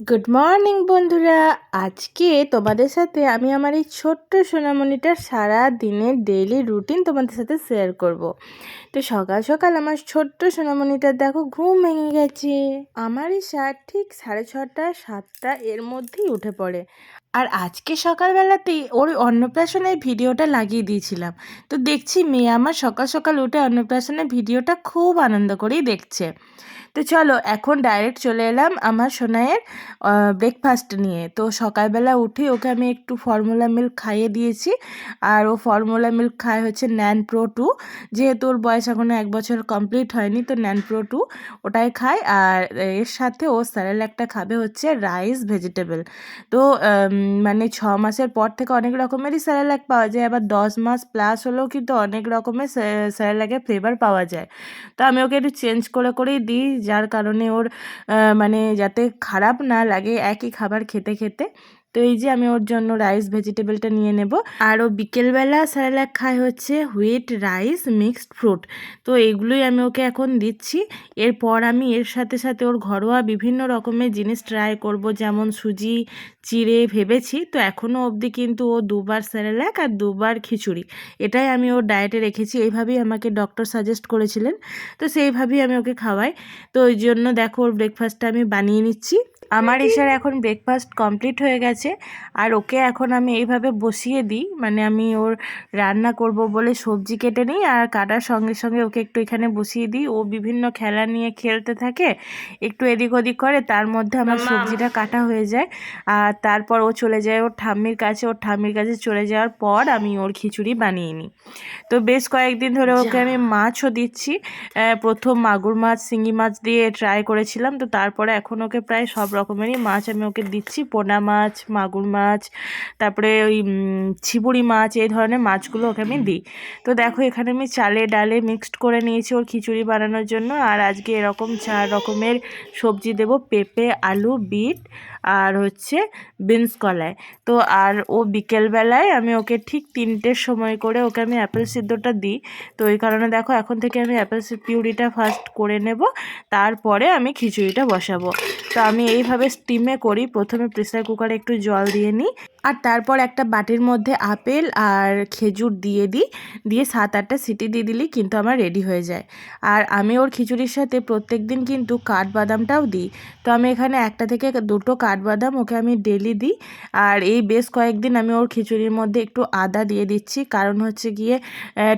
Good morning বন্ধুরা। আজকে তোমাদের সাথে আমি আমার এই ছোট্ট সোনামণিটার সারা দিনের ডেইলি রুটিন তোমাদের সাথে শেয়ার করব। তো সকাল সকাল আমার ছোট্ট সোনামণিটার দেখো ঘুম ভেঙে গেছে। আমার এই শার্ট ঠিক সাড়ে ছটা, সাতটা এর মধ্যেই উঠে পড়ে। আর আজকে সকালবেলাতেই ওর অন্নপ্রাশনের ভিডিওটা লাগিয়ে দিয়েছিলাম। তো দেখছি মেয়ে আমার সকাল সকাল উঠে অন্নপ্রাশনের ভিডিওটা খুব আনন্দ করেই দেখছে। তো চলো, এখন ডাইরেক্ট চলে এলাম আমার সোনাইয়ের ব্রেকফাস্ট নিয়ে। তো সকালবেলা উঠে ওকে আমি একটু ফর্মুলা মিল্ক খাইয়ে দিয়েছি। আর ও ফর্মুলা মিল্ক খায় হচ্ছে ন্যান প্রো টু যেহেতু ওর বয়স এখনও এক বছর কমপ্লিট হয়নি, তো ন্যান প্রো টু ওটাই খায়। আর এর সাথে ও স্যারেল একটা খাবে হচ্ছে রাইস ভেজিটেবল তো মানে ছ মাসের পর থেকে অনেক রকমেরই স্যারেলাক পাওয়া যায়। আবার দশ মাস প্লাস হলেও কিন্তু অনেক রকমের স্যারেলাকের ফ্লেভার পাওয়া যায়। তো আমি ওকে একটু চেঞ্জ করে করেই দিই। যার কারণে ওর মানে যাতে খারাপ না লাগে একই খাবার খেতে খেতে। তো এই যে আমি ওর জন্য রাইস ভেজিটেবলটা নিয়ে নেব। আর ও বিকেলবেলা স্যারেলাক খায় হচ্ছে হুইট রাইস মিক্সড ফ্রুট তো এইগুলোই আমি ওকে এখন দিচ্ছি। এরপর আমি এর সাথে সাথে ওর ঘরোয়া বিভিন্ন রকমের জিনিস ট্রাই করব, যেমন সুজি, চিড়ে ভেবেছি। তো এখনও অবধি কিন্তু ও দুবার স্যারেলাক আর দুবার খিচুড়ি। এটাই আমি ওর ডায়েটে রেখেছি। এইভাবেই আমাকে ডক্টর সাজেস্ট করেছিলেন। তো সেইভাবেই আমি ওকে খাওয়াই। তো ওই জন্য দেখো ওর ব্রেকফাস্টটা আমি বানিয়ে নিচ্ছি। আমার এসার এখন ব্রেকফাস্ট কমপ্লিট হয়ে গেছে আর ওকে এখন আমি এইভাবে বসিয়ে দিই মানে আমি ওর রান্না করব বলে সবজি কেটে নিই আর কাটার সঙ্গে সঙ্গে ওকে একটু এখানে বসিয়ে দিই। ও বিভিন্ন খেলা নিয়ে খেলতে থাকে একটু এদিক ওদিক করে তার মধ্যে আমার সবজিটা কাটা হয়ে যায় আর তারপর ও চলে যায় ওর ঠাম্মির কাছে ওর ঠাম্মির কাছে চলে যাওয়ার পর আমি ওর খিচুড়ি বানিয়ে নিই। তো বেশ কয়েকদিন ধরে ওকে আমি মাছও দিচ্ছি প্রথম মাগুর মাছ শিঙি মাছ দিয়ে ট্রাই করেছিলাম তো তারপরে এখন ওকে প্রায় সব রকমেরই মাছ আমি ওকে দিচ্ছি। পোনা মাছ, মাগুর মাছ, তারপরে ওই ছিপুড়ি মাছ, এই ধরনের মাছগুলো ওকে আমি দিই। তো দেখো, এখানে আমি চালে ডালে মিক্সড করে নিয়েছি ওর খিচুড়ি বানানোর জন্য। আর আজকে এরকম চার রকমের সবজি দেব। পেঁপে, আলু, বিট আর হচ্ছে বিনস কলায়। তো আর ও বিকেলবেলায় আমি ওকে ঠিক তিনটের সময় করে ওকে আমি অ্যাপেল সিদ্ধটা দিই। তো ওই কারণে দেখো এখন থেকে আমি অ্যাপেল পিউরিটা ফার্স্ট করে নেব, তারপরে আমি খিচুড়িটা বসাবো। তো আমি এইভাবে স্টিমে করি, প্রথমে প্রেসার কুকারে একটু জল দিয়ে নিই, আর তারপর একটা বাটির মধ্যে আপেল আর খেজুর দিয়ে দিই, দিয়ে সাত আটটা সিটি দিয়ে দিলেই কিন্তু আমার রেডি হয়ে যায়। আর আমি ওর খিচুড়ির সাথে প্রত্যেক দিন কিন্তু কাঠবাদামটাও দিই। তো আমি এখানে একটা থেকে দুটো কাঠবাদাম ওকে আমি ডেলি দিই। আর এই বেশ কয়েকদিন আমি ওর খিচুড়ির মধ্যে একটু আদা দিয়ে দিচ্ছি। কারণ হচ্ছে গিয়ে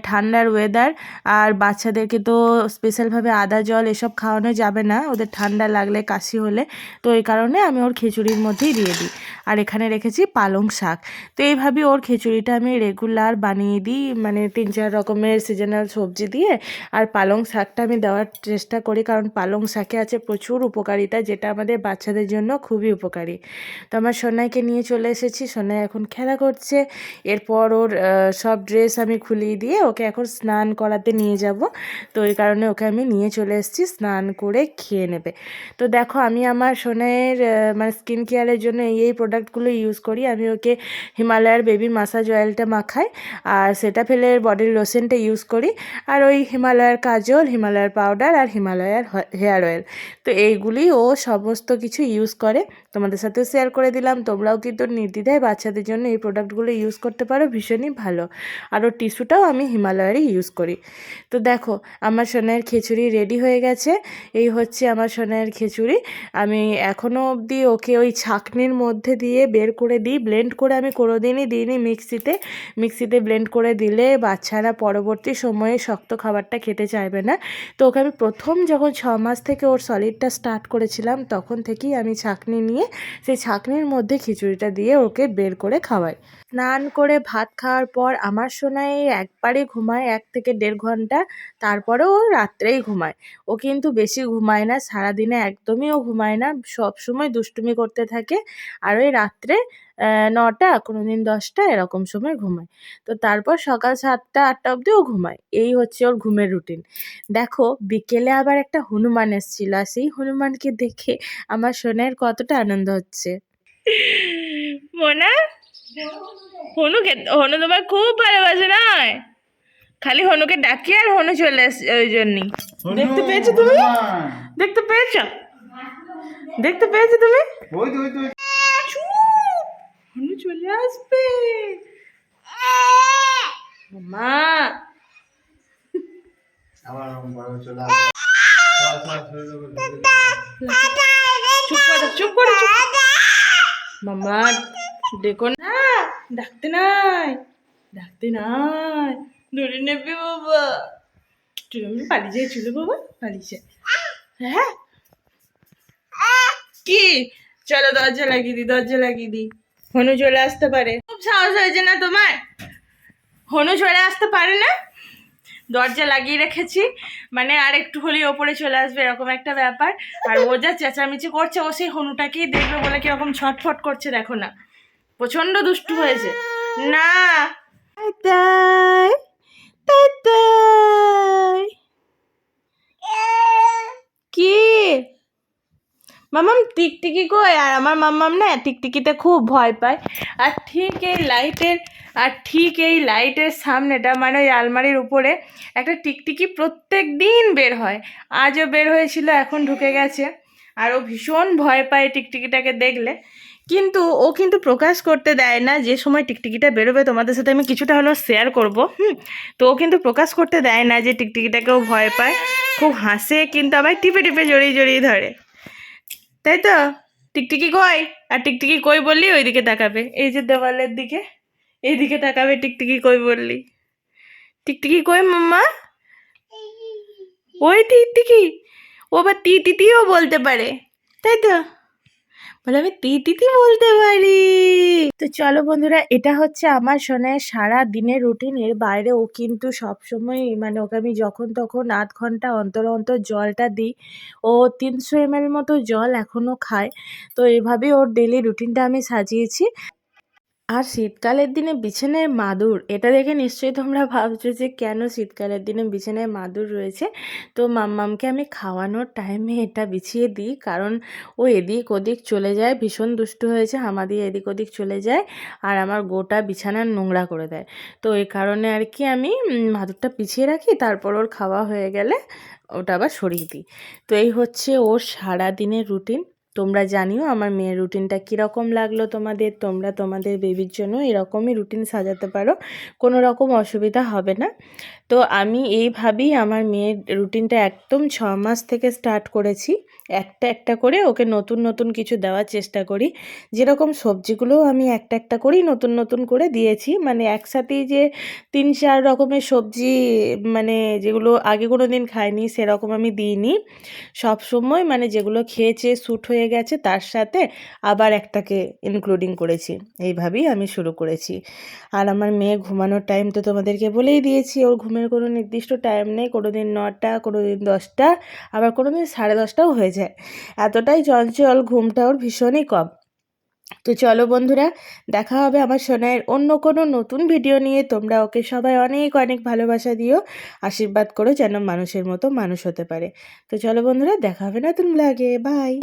ঠান্ডার ওয়েদার আর বাচ্চাদেরকে তো স্পেশালভাবে আদা, জল এসব খাওয়ানো যাবে না। ওদের ঠান্ডা লাগলে, কাশি হলে। তো এই কারণে আমি ওর খিচুড়ির মধ্যেই দিয়ে দিই। আর এখানে রেখেছি পালং শাক। তো এইভাবেই ওর খিচুড়িটা আমি রেগুলার বানিয়ে দিই। মানে তিন, চার রকমের সিজনাল সবজি দিয়ে। আর পালং শাকটা আমি দেওয়ার চেষ্টা করি। কারণ পালং শাকে আছে প্রচুর উপকারিতা, যেটা আমাদের বাচ্চাদের জন্য খুবই উপকারী। তো আমার সোনাইকে নিয়ে চলে এসেছি, সোনাই এখন খেলা করছে। এরপর ওর সব ড্রেস আমি খুলিয়ে দিয়ে ওকে এখন স্নান করাতে নিয়ে যাব। তো ওই কারণে ওকে আমি নিয়ে চলে এসেছি, স্নান করে খেয়ে নেবে। তো দেখো আমি আমার সোনাইয়ের মানে স্কিন কেয়ারের জন্য এই এই প্রোডাক্টগুলো ইউজ করি। আমি ওকে হিমালয়ার বেবি মাসাজ অয়েলটা মাখাই আর সেটা ফেলে বডির লোশনটা ইউজ করি। আর ওই হিমালয়ার কাজল, হিমালয়ার পাউডার আর হিমালয়ার হেয়ার অয়েল তো এইগুলি ও সমস্ত কিছু ইউজ করে। তোমাদের সাথেও শেয়ার করে দিলাম। তোমরাও কিন্তু নির্দ্বিধায় বাচ্চাদের জন্য এই প্রোডাক্টগুলো ইউজ করতে পারো, ভীষণই ভালো। আর ওর টিস্যুটাও আমি হিমালয়ারই ইউজ করি। তো দেখো, আমার সোনাইয়ের খিচুড়ি রেডি হয়ে গেছে। এই হচ্ছে আমার সোনাইয়ের খিচুড়ি। আমি এখনও অবধি ওকে ওই ছাকনির মধ্যে দিয়ে বের করে দিই। ব্লেন্ড করে আমি কোনোদিনই দিইনি মিক্সিতে মিক্সিতে ব্লেন্ড করে দিলে বাচ্চারা পরবর্তী সময়ে শক্ত খাবারটা খেতে চাইবে না। তো ওকে আমি প্রথম যখন ছ মাস থেকে ওর সলিডটা স্টার্ট করেছিলাম, তখন থেকেই আমি ছাকনি নিয়ে সেই ছাঁকনির মধ্যে খিচুড়িটা দিয়ে ওকে বের করে খাওয়াই। স্নান করে ভাত খাওয়ার পর আমার সোনাই একবারে ঘুমায় এক থেকে দেড় ঘণ্টা তারপরেও ও রাত্রেই ঘুমায়। ও কিন্তু বেশি ঘুমায় না, সারাদিনে একদমই ও ঘুমায় না, সব সময় দুষ্টুমি করতে থাকে। আর ওই রাত্রে নটা কোনো দিন দশটা, এরকম সময় ঘুমায়। তো তারপর সকাল সাতটা, আটটা অবধি ও ঘুমায়। এই হচ্ছে ওর ঘুমের রুটিন। দেখো, বিকেলে আবার একটা হনুমান এসেছিল, আর সেই হনুমানকে দেখে আমার সোনাইয়ের কতটা আনন্দ হচ্ছে। মোনা? হনুকে, হনু তোমার খুব ভালোবাসে, নয়? খালি হনুকে ডাকি আর হনু চলে এসছে ওই জন্যই। দেখতে পেয়েছ তুমি? দেখতে পেয়েছ? দেখতে পেয়েছ তুমি। হনু চলে আসবে। মা। চুপ করো চুপ করো মামা দেখো না ডাকতে নাই ডাকতে নাই। ধরে নেবে বাবা। তুই আমি পালিয়ে যাই চলে বাবা পালিয়ে যাই হ্যাঁ? কি? চলো দরজা লাগিয়ে দি দরজা লাগিয়ে দি হনু চলে আসতে পারে। খুব সাহস হয়েছে না তোমার? হনু চলে আসতে পারে না? দরজা লাগিয়ে রেখেছি মানে আর একটু হলেই ওপরে চলে আসবে এরকম একটা ব্যাপার। আর ও যা চেঁচামেচি করছে ও সেই হনুটাকেই দেখবে বলে কীরকম ছটফট করছে দেখো না। প্রচণ্ড দুষ্টু হয়েছে। না। তাই তাই কি মামাম টিকটিকি কই? আর আমার মামাম না টিকটিকিতে খুব ভয় পায়। আর ঠিক এই লাইটের, আর ঠিক এই লাইটের সামনেটা মানে ওই আলমারির উপরে একটা টিকটিকি প্রত্যেক দিন বের হয়। আজও বের হয়েছিল, এখন ঢুকে গেছে। আর ও ভীষণ ভয় পায় টিকটিকিটাকে দেখলে। কিন্তু ও কিন্তু প্রকাশ করতে দেয় না যে সময় টিকটিকিটা বেরোবে, তোমাদের সাথে আমি কিছুটা হলেও শেয়ার করব, হুম? তো ও কিন্তু প্রকাশ করতে দেয় না যে টিকটিকিটাকেও ভয় পায়। খুব হাসে, কিন্তু আবার টিপে টিপে জড়িয়ে জড়িয়ে ধরে। তাই তো? টিকটিকি কই? আর টিকটিকি কই বললি? ওইদিকে তাকাবে। এই যে দেওয়ালের দিকে, এইদিকে তাকাবে টিকটিকি কই বললি? টিকটিকি কই মাম্মা? ওই টিকটিকি। ও বা তি তিতিও বলতে পারে। তাই তো? বলে, আমি তিতি বলতে পারি। তো চলো বন্ধুরা, এটা হচ্ছে আমার সোনায় সারা দিনের রুটিন এর বাইরে ও কিন্তু সবসময় মানে ওকে আমি যখন তখন আধ ঘণ্টা অন্তর অন্তর জলটা দিই, ও তিনশো এম মতো জল এখনও খায়। তো এভাবেই ওর ডেলি রুটিনটা আমি সাজিয়েছি। আর শীতকালের দিনে বিছানায় মাদুর, এটা দেখে নিশ্চয়ই তোমরা ভাবছ যে কেন শীতকালের দিনে বিছানায় মাদুর রয়েছে? তো মাম্মামকে আমি খাওয়ানোর টাইমে এটা বিছিয়ে দিই, কারণ ও এদিক ওদিক চলে যায়, ভীষণ দুষ্টু হয়েছে হামা দিয়ে এদিক ওদিক চলে যায় আর আমার গোটা বিছানার নোংরা করে দেয়। তো এই কারণে আর কি আমি মাদুরটা পিছিয়ে রাখি, তারপর ওর খাওয়া হয়ে গেলে ওটা আবার সরিয়ে দিই। তো এই হচ্ছে ওর সারা দিনের রুটিন। তোমরা জানিও আমার মেয়ের রুটিনটা কীরকম লাগল তোমাদের, তোমরা তোমাদের বেবির জন্য এরকমই রুটিন সাজাতে পারো, কোনো রকম অসুবিধা হবে না। তো আমি এইভাবেই আমার মেয়ের রুটিনটা একদম ছ মাস থেকে স্টার্ট করেছি, একটা একটা করে ওকে নতুন নতুন কিছু দেওয়ার চেষ্টা করি। যেরকম সবজিগুলোও আমি একটা একটা করেই নতুন নতুন করে দিয়েছি মানে একসাথেই যে তিন চার রকমের সবজি মানে যেগুলো আগে কোনো দিন খাইনি সেরকম আমি দিইনি। সব সময় মানে যেগুলো খেয়েছে স্যুট হয়ে গেছে, তার সাথে আবার একটাকে ইনক্লুডিং করেছি। এইভাবেই আমি শুরু করেছি। আর আমার মেয়ে ঘুমানোর টাইম তো তোমাদেরকে বলেই দিয়েছি, ওর ঘুমের কোনো নির্দিষ্ট টাইম নেই কোনো দিন নটা কোনো দিন দশটা, আবার কোনো দিন সাড়ে দশটাও হয়ে যায়। এতটাই চঞ্চল, ঘুমটা ওর ভীষণই কম। তো চলো বন্ধুরা, দেখা হবে আমার সোনায়ের অন্য কোনো নতুন ভিডিও নিয়ে। তোমরা ওকে সবাই অনেক অনেক ভালোবাসা দিও, আশীর্বাদ করো যেন মানুষের মতো মানুষ হতে পারে। তো চলো বন্ধুরা, দেখা হবে নতুন ব্লগে বাই